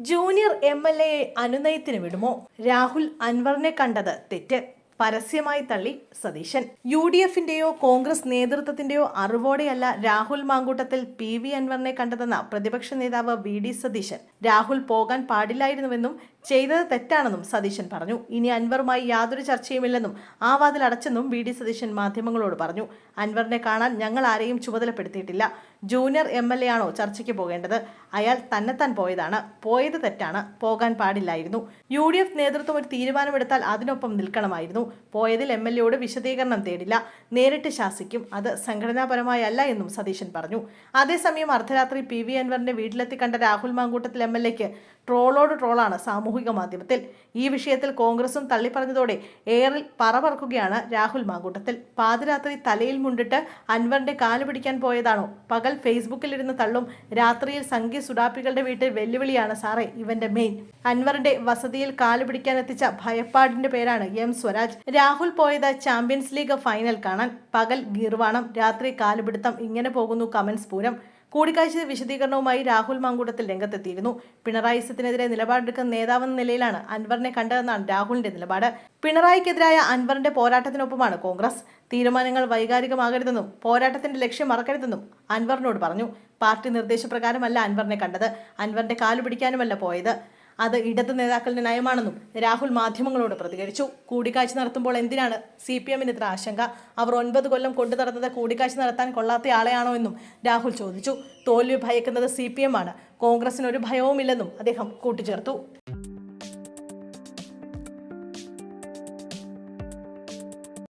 Junior M L എയെ അനുനയത്തിന് വിടുമോ? രാഹുൽ അൻവറിനെ കണ്ടത് തെറ്റ്. പരസ്യമായി തള്ളി സതീശൻ. യു ഡി എഫിന്റെയോ കോൺഗ്രസ് നേതൃത്വത്തിന്റെയോ അറിവോടെയല്ല രാഹുൽ മാങ്കൂട്ടത്തിൽ പി വി അൻവറിനെ കണ്ടതെന്ന പ്രതിപക്ഷ നേതാവ് വി ഡി സതീശൻ. രാഹുൽ പോകാൻ പാടില്ലായിരുന്നുവെന്നും ചെയ്തത് തെറ്റാണെന്നും സതീശൻ പറഞ്ഞു. ഇനി അൻവറുമായി യാതൊരു ചർച്ചയുമില്ലെന്നും ആ വാതിൽ അടച്ചെന്നും വി ഡി സതീശൻ മാധ്യമങ്ങളോട് പറഞ്ഞു. അൻവറിനെ കാണാൻ ഞങ്ങൾ ആരെയും ചുമതലപ്പെടുത്തിയിട്ടില്ല. ജൂനിയർ എം എൽ എ ആണോ ചർച്ചയ്ക്ക് പോകേണ്ടത്? അയാൾ തന്നെത്താൻ പോയതാണ്. പോയത് തെറ്റാണ്. പോകാൻ പാടില്ലായിരുന്നു. യു ഡി എഫ് നേതൃത്വം ഒരു തീരുമാനമെടുത്താൽ അതിനൊപ്പം നിൽക്കണമായിരുന്നു. പോയതിൽ എം എൽ എയോട് വിശദീകരണം തേടില്ല. നേരിട്ട് ശാസിക്കും. അത് സംഘടനാപരമായല്ല എന്നും സതീശൻ പറഞ്ഞു. അതേസമയം അർദ്ധരാത്രി പി വി അൻവറിന്റെ വീട്ടിലെത്തി കണ്ട രാഹുൽ മാങ്കൂട്ടത്തിൽ എം എൽ എക്ക് ട്രോളോട് ട്രോളാണ് സാമൂഹിക മാധ്യമത്തിൽ. ഈ വിഷയത്തിൽ കോൺഗ്രസും തള്ളിപ്പറഞ്ഞതോടെ എയറിൽ പറ പറക്കുകയാണ് രാഹുൽ മാങ്കൂട്ടത്തിൽ. പാതിരാത്രി തലയിൽ മുണ്ടിട്ട് അൻവറിന്റെ കാൽ പിടിക്കാൻ പോയതാണോ? പകൽ ഫേസ്ബുക്കിലിരുന്ന് തള്ളും രാത്രിയിൽ സംഗീ സുഡാപ്പികളുടെ വീട്ടിൽ വെല്ലുവിളിയാണ് സാറേ ഇവന്റെ മെയിൻ അൻവറിന്റെ വസതിയിൽ കാൽ പിടിക്കാൻ എത്തിച്ച ഭയപ്പാടിന്റെ പേരാണ് എം സ്വരാജ്. രാഹുൽ പോയത് ചാമ്പ്യൻസ് ലീഗ് ഫൈനൽ കാണാൻ. പകൽ ഗീർവാണം രാത്രി കാലുപിടുത്തം ഇങ്ങനെ പോകുന്നു കമൻസ് പൂരം. കൂടിക്കാഴ്ച വിശദീകരണവുമായി രാഹുൽ മാങ്കൂട്ടത്തിൽ രംഗത്തെത്തിയിരുന്നു. പിണറായി സത്തിനെതിരെ നിലപാടെടുക്കുന്ന നേതാവെന്ന നിലയിലാണ് അൻവറിനെ കണ്ടതെന്നാണ് രാഹുലിന്റെ നിലപാട്. പിണറായിക്കെതിരായ അൻവറിന്റെ പോരാട്ടത്തിനൊപ്പമാണ് കോൺഗ്രസ്. തീരുമാനങ്ങൾ വൈകാരികമാകരുതെന്നും പോരാട്ടത്തിന്റെ ലക്ഷ്യം മറക്കരുതെന്നും അൻവറിനോട് പറഞ്ഞു. പാർട്ടി നിർദ്ദേശപ്രകാരമല്ല അൻവറിനെ കണ്ടത്. അൻവറിന്റെ കാലുപിടിക്കാനുമല്ല പോയത്. അത് ഇടത് നേതാക്കളുടെ നയമാണെന്നും രാഹുൽ മാധ്യമങ്ങളോട് പ്രതികരിച്ചു. കൂടിക്കാഴ്ച നടത്തുമ്പോൾ എന്തിനാണ് സി പി എമ്മിന് ഇത്ര ആശങ്ക? അവർ ഒൻപത് കൊല്ലം കൊണ്ടു നടന്നത് കൂടിക്കാഴ്ച നടത്താൻ കൊള്ളാത്ത ആളെയാണോ എന്നും രാഹുൽ ചോദിച്ചു. തോൽവി ഭയക്കുന്നത് സി പി എം ആണ്. കോൺഗ്രസിന് ഒരു ഭയവുമില്ലെന്നും അദ്ദേഹം കൂട്ടിച്ചേർത്തു.